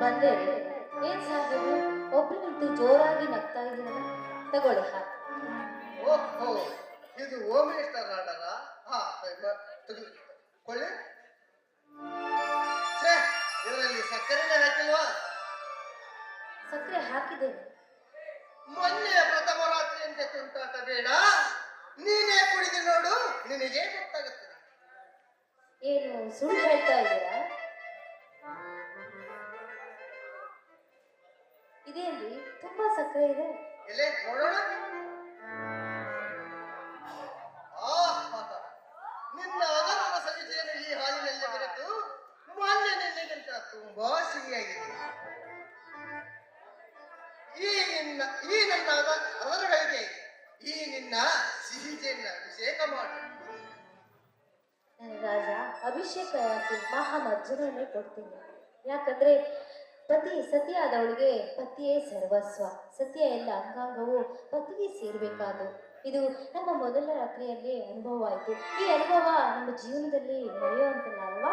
ತಂದೆ ಏನ್ ಸಾಹೇಬು ಒಬ್ರು ನಿಂತು ಜೋರಾಗಿ ನಗ್ತಾ ಇದ್ದೀರಲ್ಲ ತಗೊಳ್ಳಿ ಹಾ. ಓಹೋ ಇದು ಓಮೇಶ್ವರ ರಾಡರ ಹಾ ಕೊಳ್ಳಿ ಇದರಲ್ಲಿ ಸಕ್ಕರೆನೇ ಹಾಕಿಲ್ವಾ? ಸಕ್ಕರೆ ಹಾಕಿದ್ದೇನೆ. ಮೊನ್ನೆ ಪ್ರಥಮ ರಾತ್ರಿಯಂತೆ ತುಂಟಾಟ ಬೇಡ. ನೀನೇ ಕುಡಿದು ನೋಡು ನಿನಗೆ ಗೊತ್ತಾಗುತ್ತೆ. ಏನು ಸುಳ್ಳು ಹೇಳ್ತಾ ಇದ್ದೀರಾ? ಇದೇನ್ರಿ ತುಂಬಾ ಸಕ್ಕರೆ ಇದೆ. ಎಲೆ ನೋಡೋಣ ನಿನ್ನ ಅದರದ ಸವಿತೆಯನ್ನು ಈ ಹಾಲಿನಲ್ಲಿ ಬೆರೆತು ಮೊನ್ನೆ ನಿನ್ನೆಗಿಂತ ತುಂಬಾ ಸಿಹಿಯಾಗಿದೆ. ಈ ನಿನ್ನ ಈ ನನ್ನ ಅದ ಅದರಗಳಿಗೆ ಈ ನಿನ್ನ ಸಿಹಿಜೆಯನ್ನ ಅಭಿಷೇಕ ಮಾಡು. ರಾಜ ಅಭಿಷೇಕ ಮಹಾ ಮಹಾಮಜ್ಜನನ್ನೇ ಕೊಡ್ತೀನಿ? ಯಾಕಂದ್ರೆ ಪತಿ ಸತಿಯಾದವಳಿಗೆ ಪತಿಯೇ ಸರ್ವಸ್ವ. ಸತಿಯ ಎಲ್ಲ ಅಂಗಾಂಗವು ಪತಿಗೆ ಸೇರಬೇಕಾದು ಇದು ನಮ್ಮ ಮೊದಲ ರಾತ್ರಿಯಲ್ಲಿ ಅನುಭವ ಆಯಿತು ಈ ಅನುಭವ ನಮ್ಮ ಜೀವನದಲ್ಲಿ ನಡೆಯುವಂತಲ್ಲ ಅಲ್ವಾ?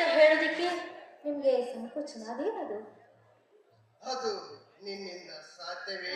ನಮ್ಮ ಹೇಳೋದಕ್ಕೆ ನಿಮಗೆ ನಿಮ್ಗೆ ಸಂಕೋಚನ ಅದೇನದು ಅದು ನಿನ್ನಿಂದ ಸಾಧ್ಯವೇ?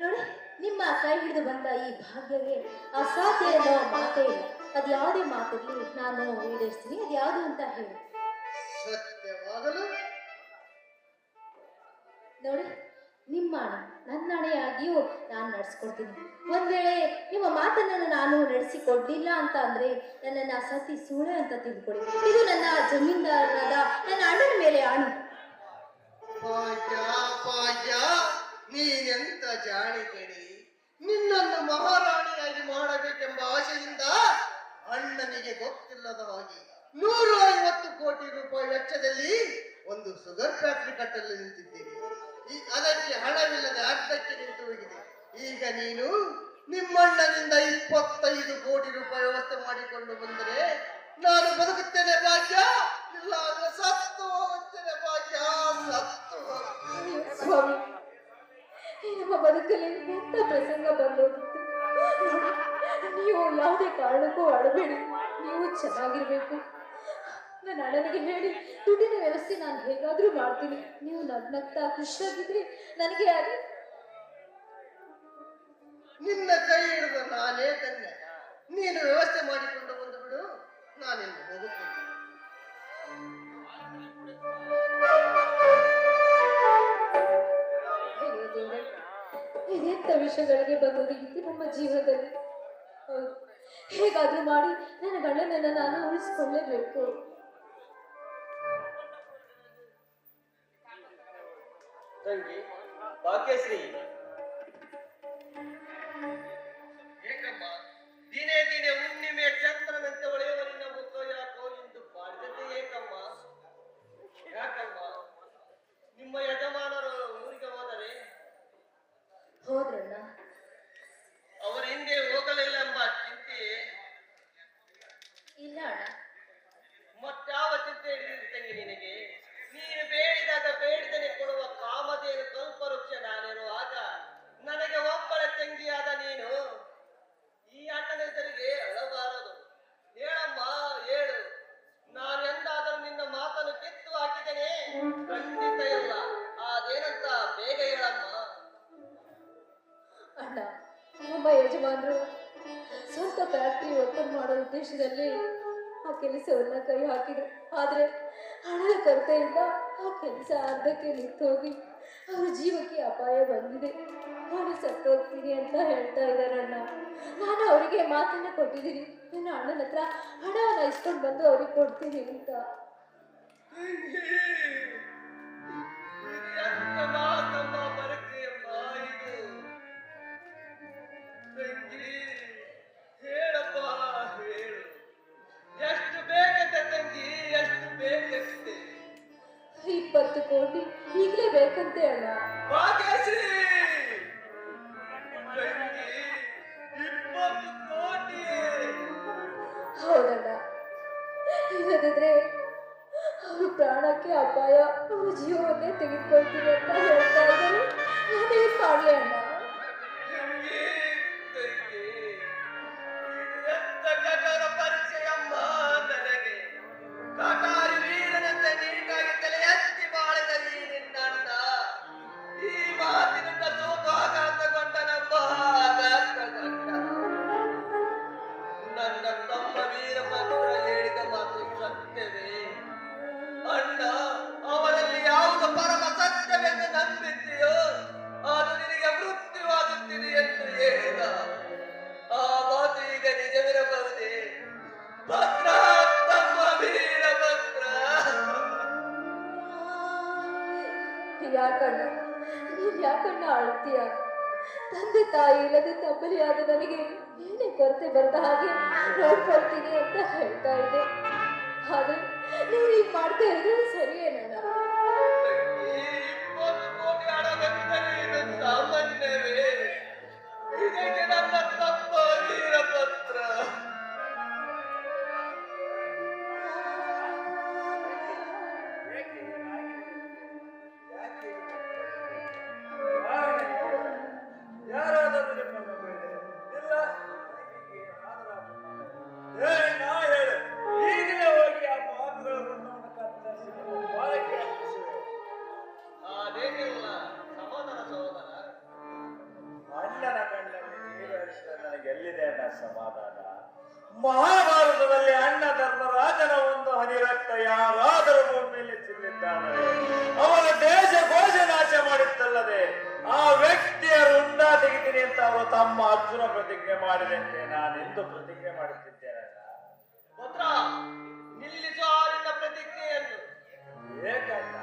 ನೋಡಿ ನಿಮ್ಮ ಕೈ ಹಿಡಿದು ಬಂದ ಈ ಭಾಗ್ಯವೇ ಅಸಾಧ್ಯ ಅನ್ನೋ ಮಾತೇ ಇಲ್ಲ. ಅದು ಯಾವುದೇ ಮಾತಿರ್ಲಿ ನಾನು ಈಡೇರಿಸ್ತೀನಿ ಅದು ಯಾವುದು ಅಂತ ಹೇಳಿ. ಸತ್ಯವಾಗಲು? ನೋಡಿ ನಿಮ್ಮ ಅಣ್ಣ ನನ್ನ ಹಣೆಯಾಗಿಯೂ ನಾನು ನಡೆಸ್ಕೊಡ್ತೀನಿ ಒಂದ್ ವೇಳೆ ನಿಮ್ಮ ಮಾತನ್ನು ನಾನು ನಡೆಸಿಕೊಡ್ಲಿಲ್ಲ ಅಂತ ಅಂದ್ರೆ ನನ್ನನ್ನ ಸತಿ ಸೂಳೆ ಅಂತ ತಿಳ್ಕೊಳ್ಳಿ. ಇದು ನನ್ನ ಜಮೀನ್ದಾರನಾದ ನನ್ನ ಅಣ್ಣನ ಮೇಲೆ ಆಣು. ನೀನೆಂತ ಜಾಣಿ ಕಣಿ ನಿನ್ನನ್ನು ಮಹಾರಾಣಿಯಾಗಿ ಮಾಡಬೇಕೆಂಬ ಆಶೆಯಿಂದ ಅಣ್ಣನಿಗೆ ಗೊತ್ತಿಲ್ಲದ ಹಾಗೆ ನೂರ ಐವತ್ತು ಕೋಟಿ ರೂಪಾಯಿ ವೆಚ್ಚದಲ್ಲಿ ಒಂದು ಸುಗರ್ ಫ್ಯಾಕ್ಟರಿ ಕಟ್ಟಲು ನಿಂತಿದ್ದೀರಿ ಈ ಅದಕ್ಕೆ ಹಣವಿಲ್ಲದೆ ಅರ್ಧಕ್ಕೆ ನಿಂತು ಹೋಗಿದೆ. ಈಗ ನೀನು ನಿಮ್ಮಣ್ಣನಿಂದ ಇಪ್ಪತ್ತೈದು ಕೋಟಿ ರೂಪಾಯಿ ವ್ಯವಸ್ಥೆ ಮಾಡಿಕೊಂಡು ಬಂದರೆ ನಾನು ಬದುಕುತ್ತೇನೆ ಭಾಗ್ಯ. ಇಲ್ಲ ಅಂದ್ರೆ ಸತ್ತು ಹೋಗುತ್ತೇನೆ ಭಾಗ್ಯ. ಸತ್ತು ನಮ್ಮ ಬದುಕಲ್ಲಿ ಎಂತ ಪ್ರಸಂಗ ಬಂದೋಗಿತ್ತು? ನೀವು ಯಾವುದೇ ಕಾರಣಕ್ಕೂ ಅಳಬೇಡಿ. ನೀವು ಚೆನ್ನಾಗಿರ್ಬೇಕು. ನನ್ನ ಅಣ್ಣನಿಗೆ ಹೇಳಿ ದುಡ್ಡಿನ ವ್ಯವಸ್ಥೆ ನಾನು ಹೇಗಾದ್ರೂ ಮಾಡ್ತೀನಿ. ನೀವು ನಗ್ನಗ್ತಾ ಖುಷಿಯಾಗಿದ್ರೆ ನನಗೆ ಅದೇ ನಿನ್ನ ಕೈ ಹಿಡಿದು ನಾನೇ ತಂದೆ. ನೀನು ವ್ಯವಸ್ಥೆ ಮಾಡಿಕೊಂಡು ಬಂದು ಬಿಡು. ನಾನಿನ್ನು ಹೋಗುತ್ತೇನೆ ಇದೆಂತ ವಿಷಯಗಳಿಗೆ ವಿಷಯಗಳಿಗೆ ಬಂದೊದಗಿತ್ತು ನಮ್ಮ ಜೀವನದಲ್ಲಿ? ಹೇಗಾದ್ರೂ ಮಾಡಿ ನನ್ನ ಗಂಡನನ್ನ ನಾನು ಉಳಿಸ್ಕೊಳ್ಳೇಬೇಕು. ತಂಗಿ ಭಾಗ್ಯಶ್ರೀ. ಏಕಮ್ಮ ದಿನೇ ದಿನೇ ಹುಣ್ಣಿಮೆ ಚಂದ್ರನಂತೆ ಹೊಳೆಯುವ ನಿನ್ನ ಮುಖ ಯಾಕೋ ಇಂದು ಬಾಡ್ಯತೆ ಏಕಮ್ಮ. ಯಾಕಮ್ಮ ನಿಮ್ಮ ಯಜಮಾನರು ಊರಿಗೆ ಹೋದರೆ? ಹೋದ್ರಣ್ಣ ಯಜಮಾನರು ಸ್ವಂತ ಫ್ಯಾಕ್ಟ್ರಿ ಓಪನ್ ಮಾಡೋ ಉದ್ದೇಶದಲ್ಲಿ ಆ ಕೆಲಸವನ್ನ ಕೈ ಹಾಕಿದ್ರು ಆದ್ರೆ ಹಣದ ಕೊರತೆಯಿಂದ ಆ ಕೆಲಸ ಅರ್ಧಕ್ಕೆ ನಿಂತೋಗಿ ಅವ್ರ ಜೀವಕ್ಕೆ ಅಪಾಯ ಬಂದಿದೆ ನಾನು ಸತ್ತೋಗ್ತೀನಿ ಅಂತ ಹೇಳ್ತಾ ಇದ್ದಾರೆ ಅಣ್ಣ ನಾನು ಅವರಿಗೆ ಮಾತನ್ನ ಕೊಟ್ಟಿದ್ದೀನಿ ನನ್ನ ಅಣ್ಣನ ಹತ್ರ ಹಣವನ್ನು ಇಸ್ಕೊಂಡು ಬಂದು ಅವ್ರಿಗೆ ಕೊಡ್ತೀನಿ ಅಂತ ತಂಗಿ ಹೇಳಪ್ಪ ಹೇಳು. ಎಷ್ಟು ಬೇಕಂತೆ ತಂಗಿ ಎಷ್ಟು ಬೇಕಂತೆ? ಇಪ್ಪತ್ತು ಕೋಟಿ ಈಗಲೇ ಬೇಕಂತೆ ಅಲ್ಲ ಭಾಗ್ಯಶ್ರೀ ತಂಗಿ ಇಪ್ಪತ್ತು ಕೋಟಿ. ಹೌದಣ್ಣ. ಇಲ್ಲದಿದ್ರೆ ಅವ್ರ ಪ್ರಾಣಕ್ಕೆ ಅಪಾಯ ಅವ್ರ ಜೀವವನ್ನೇ ತೆಗೆದುಕೊಳ್ತೀನಿ ಅಂತ ಹೇಳ್ತಾ ಇದ್ದಾರೆ. ನಾನೇನ್ ಮಾಡಲಿ ಅಣ್ಣ. ಯಾಕಣ್ಣ? ನೀನ್ ಯಾಕಣ್ಣ ಅಳ್ತೀಯ ತಂದೆ ತಾಯಿ ಇಲ್ಲದೆ ತಬ್ಬಲಿಯಾದ ನನಗೆ ಏನೇ ಕೊರತೆ ಬರೆದ ಹಾಗೆ ನೋಡ್ಕೊಳ್ತೀನಿ ಅಂತ ಹೇಳ್ತಾ ಇದ್ದೆ. ಆದ್ರೆ ನೀವು ಈಗ ಮಾಡ್ತಾ ಇದ್ರೆ ಸರಿಯೇನಣ್ಣ ಸಮಾಧಾನ. ಮಹಾಭಾರತದಲ್ಲಿ ಅಣ್ಣ ಧರ್ಮರಾಜನ ಒಂದು ಹನಿರಕ್ತ ಯಾರಾದರೂ ಭೂಮಿಯಲ್ಲಿ ಚೆಲ್ಲಿದ್ದಾನೆ ಅವರ ದೇಶ ಘೋಷ ನಾಶ ಮಾಡಿತ್ತಲ್ಲದೆ ಆ ವ್ಯಕ್ತಿಯ ರುಂಡ ತೆಗಿತೀನಿ ಅಂತ ಅವರು ತಮ್ಮ ಅರ್ಜುನ ಪ್ರತಿಜ್ಞೆ ಮಾಡಿದಂತೆ ನಾನೆಂದು ಪ್ರತಿಜ್ಞೆ ಮಾಡುತ್ತಿದ್ದೇನೆ ನಿಲ್ಲಿಸು ಪ್ರತಿಜ್ಞೆಯನ್ನು. ಏಕಣ್ಣ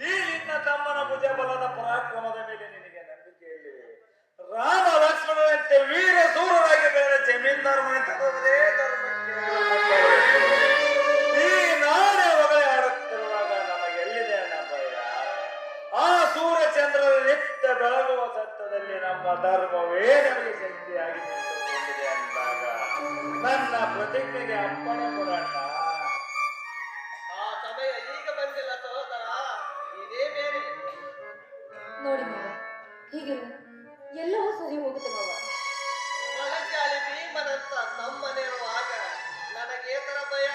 ಈ ನಿನ್ನ ತಮ್ಮನ ಭುಜಬಲದ ಪರಾಕ್ರಮದ ಮೇಲೆ ನಿನಗೆ ನಂಬಿಕೆ ಇಲ್ಲಿದೆ ರಾಮ ಲಕ್ಷ್ಮಣನಂತೆ ವೀರ ಸೂರರಾಗಿ ಸಮಯ ಈಗ ಬಂದಿಲ್ಲ ಸಹೋದರ. ಇದೇ ಬೇರೆ. ನೋಡಿ ಮಾವ ಹೀಗೆ ಎಲ್ಲವೂ ಸರಿ ಹೋಗುತ್ತೆ ಮಾವ. ಒಳಗಾಲಿ ಭೀಮನಂತ ತಮ್ಮನೇರುವ ಆಗ ನನಗೇತರ ಭಯ.